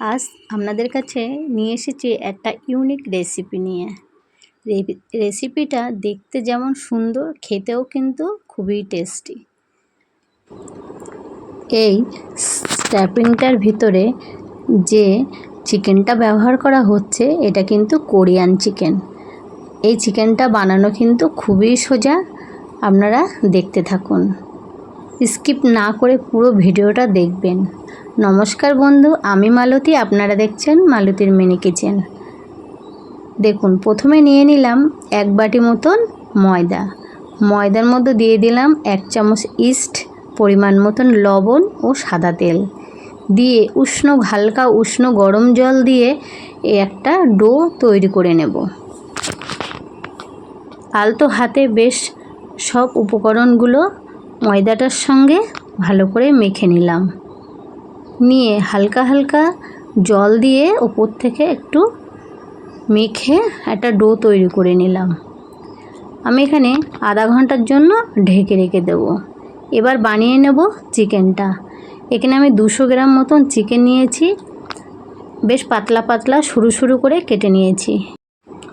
আজ আপনাদের কাছে নিয়ে এসেছি একটা ইউনিক রেসিপি নিয়ে। রেসিপিটা দেখতে যেমন সুন্দর, খেতেও কিন্তু খুবই টেস্টি। এই স্ট্যাপিংটার ভিতরে যে চিকেনটা ব্যবহার করা হচ্ছে, এটা কিন্তু কোরিয়ান চিকেন। এই চিকেনটা বানানো কিন্তু খুবই সোজা, আপনারা দেখতে থাকুন। স্কিপ না করে পুরো ভিডিওটা দেখবেন। নমস্কার বন্ধু, আমি মালতী, আপনারা দেখছেন মালতীর মিনি কিচেন। দেখুন, প্রথমে নিয়ে নিলাম এক বাটি মতন ময়দা। ময়দার মধ্যে দিয়ে দিলাম এক চামচ ইস্ট, পরিমাণ মতন লবণ ও সাদা তেল। দিয়ে উষ্ণ, হালকা উষ্ণ গরম জল দিয়ে একটা ডো তৈরি করে নেব। আলতো হাতে বেশ সব উপকরণগুলো ময়দাটার সঙ্গে ভালো করে মেখে নিলাম। নিয়ে হালকা হালকা জল দিয়ে ওপর থেকে একটু মেখে একটা ডো তৈরি করে নিলাম। আমি এখানে আধা ঘণ্টার জন্য ঢেকে রেখে দেব। এবার বানিয়ে নেব চিকেনটা। এখানে আমি দুশো গ্রাম মতন চিকেন নিয়েছি। বেশ পাতলা পাতলা সরু সরু করে কেটে নিয়েছি।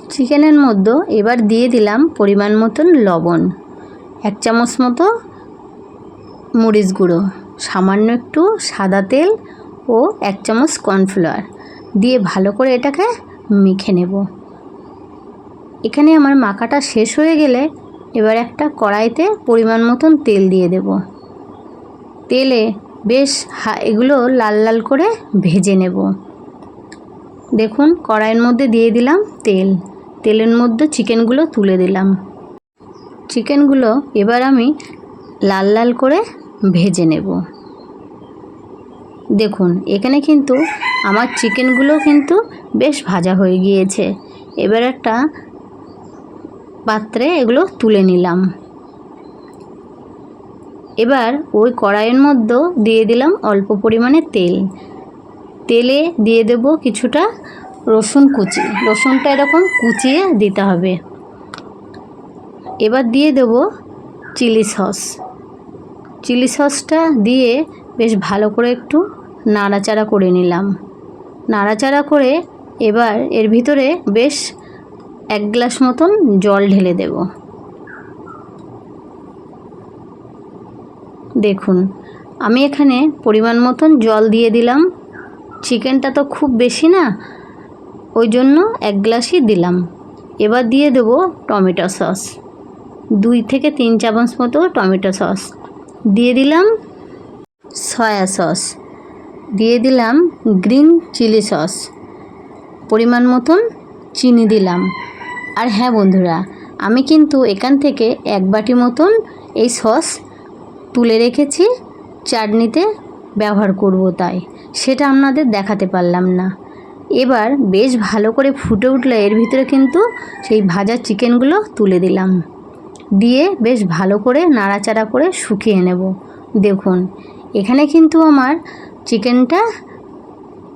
চিকেনের মধ্যে এবার দিয়ে দিলাম পরিমাণ মতন লবণ। এক চামচ মতো মরিচ গুঁড়ো, সামান্য একটু সাদা তেল ও এক চামচ কর্নফ্লাওয়ার দিয়ে ভালো করে এটাকে মেখে নেব। এখানে আমার মাখাটা শেষ হয়ে গেলে এবার একটা কড়াইতে পরিমাণ মতন তেল দিয়ে দেব। তেলে বেশ হা, এগুলো লাল লাল করে ভেজে নেব। দেখুন, কড়াইয়ের মধ্যে দিয়ে দিলাম তেল। তেলের মধ্যে চিকেনগুলো তুলে দিলাম। চিকেনগুলো এবার আমি লাল লাল করে ভেজে নেব। দেখুন, এখানে কিন্তু আমার চিকেনগুলো কিন্তু বেশ ভাজা হয়ে গিয়েছে। এবার একটা পাত্রে এগুলো তুলে নিলাম। এবার ওই কড়াইয়ের মধ্যে দিয়ে দিলাম অল্প পরিমাণে তেল। তেলে দিয়ে দেব কিছুটা রসুন কুচি। রসুনটা এরকম কুচিয়ে দিতে হবে। এবার দিয়ে দেব চিলি সস। চিলি সসটা দিয়ে বেশ ভালো করে একটু নাড়াচাড়া করে নিলাম। নাড়াচাড়া করে এবার এর ভিতরে বেশ এক গ্লাস মতন জল ঢেলে দেব। দেখুন, আমি এখানে পরিমাণ মতন জল দিয়ে দিলাম। চিকেনটা তো খুব বেশি না, ওই জন্য এক গ্লাসই দিলাম। এবার দিয়ে দেব টমেটো সস। দুই থেকে তিন চামচ মতো টমেটো সস। দিয়ে দিলাম সয়া সস। দিয়ে দিলাম গ্রিন চিলি সস। পরিমাণ মতন চিনি দিলাম। আর হ্যাঁ বন্ধুরা, আমি কিন্তু এখান থেকে এক বাটি মতন এই সস তুলে রেখেছি, চাটনিতে ব্যবহার করব তাই। সেটা আপনাদের দেখাতে পারলাম না। এবার বেশ ভালো করে ফুটে উঠলে এর ভিতরে কিন্তু সেই ভাজা চিকেনগুলো তুলে দিলাম। দিয়ে বেশ ভালো করে নাড়াচাড়া করে শুকিয়ে নেব। দেখুন, এখানে কিন্তু আমার চিকেনটা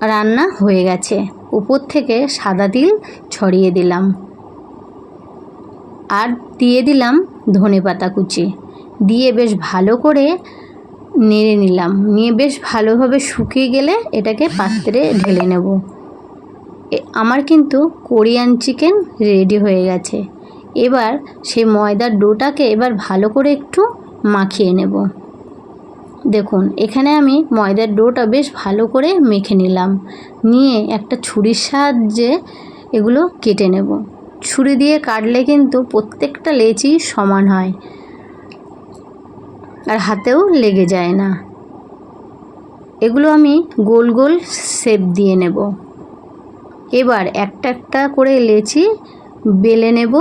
রান্না হয়ে গেছে। উপর থেকে সাদা তিল ছড়িয়ে দিলাম। আর দিয়ে দিলাম ধনে পাতা কুচি। দিয়ে বেশ ভালো করে নেড়ে নিলাম। নিয়ে বেশ ভালোভাবে শুকিয়ে গেলে এটাকে পাত্রে ঢেলে নেব। আমার কিন্তু কোরিয়ান চিকেন রেডি হয়ে গেছে। এবার সেই ময়দার ডোটাকে এবার ভালো করে একটু মাখিয়ে নেব। দেখুন, এখানে আমি ময়দার ডোটা বেশ ভালো করে মেখে নিলাম। নিয়ে একটা ছুরির সাহায্যে এগুলো কেটে নেব। ছুরি দিয়ে কাটলে কিন্তু প্রত্যেকটা লেচি সমান হয় আর হাতেও লেগে যায় না। এগুলো আমি গোল গোল শেপ দিয়ে নেব। এবার একটা একটা করে লেচি বেলে নেব।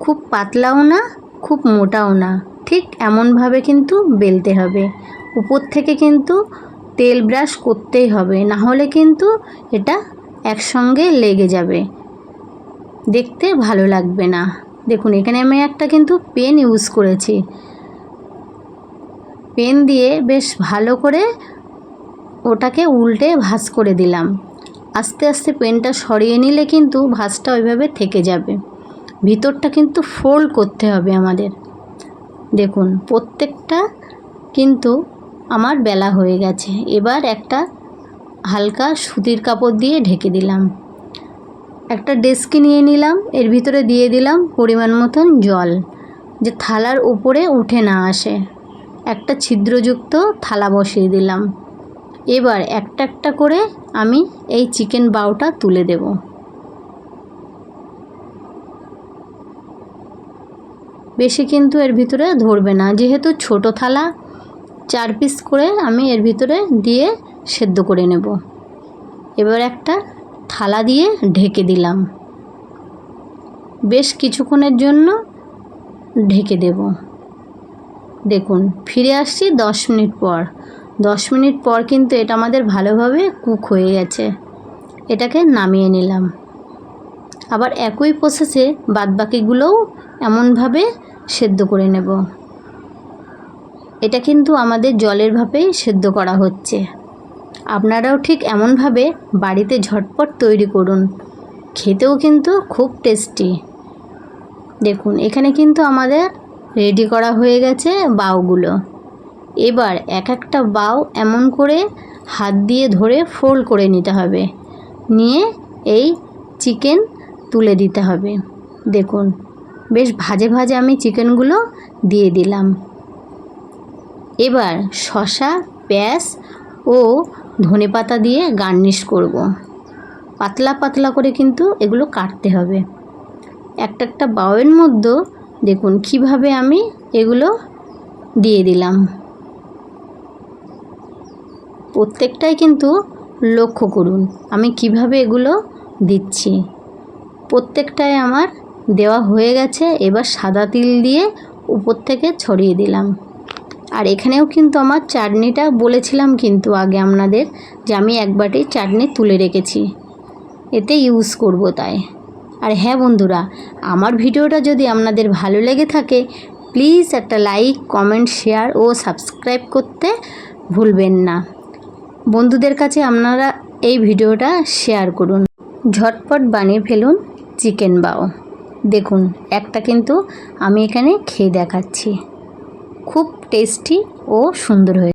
খুব পাতলাও না, খুব মোটাও না। ঠিক এমনভাবে কিন্তু বেলতে হবে। উপর থেকে কিন্তু তেল ব্রাশ করতেই হবে, না হলে কিন্তু এটা একসঙ্গে লেগে যাবে। দেখতে ভালো লাগবে না। দেখুন, এখানে আমি একটা কিন্তু পেন ইউজ করেছি। পেন দিয়ে বেশ ভালো করে ওটাকে উল্টে ভাঁজ করে দিলাম। আস্তে আস্তে পেনটা সরিয়ে নিলে কিন্তু ভাঁজটা ওইভাবে থেকে যাবে। ভিতরটা কিন্তু ফোল্ড করতে হবে আমাদের। দেখুন, প্রত্যেকটা কিন্তু আমার বেলা হয়ে গেছে। এবার একটা হালকা সুতির কাপড় দিয়ে ঢেকে দিলাম। একটা ডেস্কি নিয়ে নিলাম, এর ভিতরে দিয়ে দিলাম পরিমাণ মতন জল, যে থালার উপরে উঠে না আসে। একটা ছিদ্রযুক্ত থালা বসিয়ে দিলাম। এবার একটা একটা করে আমি এই চিকেন বাউটা তুলে দেব। বেশি কিন্তু এর ভিতরে ধরবে না। যেহেতু ছোট থালা, চার পিস করে আমি এর ভিতরে দিয়ে সেদ্ধ করে নেব। এবার একটা থালা দিয়ে ঢেকে দিলাম। বেশ কিছুক্ষণের জন্য ঢেকে দেব। দেখুন, ফিরে আসছি দশ মিনিট পর। দশ মিনিট পর কিন্তু এটা আমাদের ভালোভাবে কুক হয়ে গেছে। এটাকে নামিয়ে নিলাম। আবার একই প্রসেসে বাদবাকিগুলোও এমনভাবে সেদ্ধ করে নেব। এটা কিন্তু আমাদের জলের ভাপেই সেদ্ধ করা হচ্ছে। আপনারাও ঠিক এমনভাবে বাড়িতে ঝটপট তৈরি করুন। খেতেও কিন্তু খুব টেস্টি দেখুন, এখানে কিন্তু আমাদের রেডি করা হয়ে গেছে বাউগুলো। এবার এক একটা বাউ এমন করে হাত দিয়ে ধরে ফোল্ড করে নিতে হবে। নিয়ে এই চিকেন তুলে দিতে হবে। দেখুন, বেশ ভাজে ভাজে আমি চিকেনগুলো দিয়ে দিলাম। এবার শশা পেঁয়াজ ও ধনে পাতা দিয়ে গার্নিশ করব। পাতলা পাতলা করে কিন্তু এগুলো কাটতে হবে। একটা একটা বাউয়ের মধ্যে দেখুন কীভাবে আমি এগুলো দিয়ে দিলাম। প্রত্যেকটাই কিন্তু লক্ষ্য করুন আমি কীভাবে এগুলো দিচ্ছি। প্রত্যেকটাই আমার দেওয়া হয়ে গেছে। এবার সাদা তিল দিয়ে উপর থেকে ছড়িয়ে দিলাম। আর এখানেও কিন্তু আমার চাটনিটা বলেছিলাম কিন্তু আগে আপনাদের যে আমি এক বাটি চাটনি তুলে রেখেছি। এতে ইউজ করব তাই। আর হ্যাঁ বন্ধুরা, আমার ভিডিওটা যদি আপনাদের ভালো লেগে থাকে প্লিজ একটা লাইক কমেন্ট শেয়ার ও সাবস্ক্রাইব করতে ভুলবেন না। বন্ধুদের কাছে আপনারা এই ভিডিওটা শেয়ার করুন। ঝটপট বানিয়ে ফেলুন। Chicken bao. দেখুন একটা কিন্তু আমি এখানে খেয়ে দেখাচ্ছি। খুব টেস্টি ও সুন্দর হয়েছে।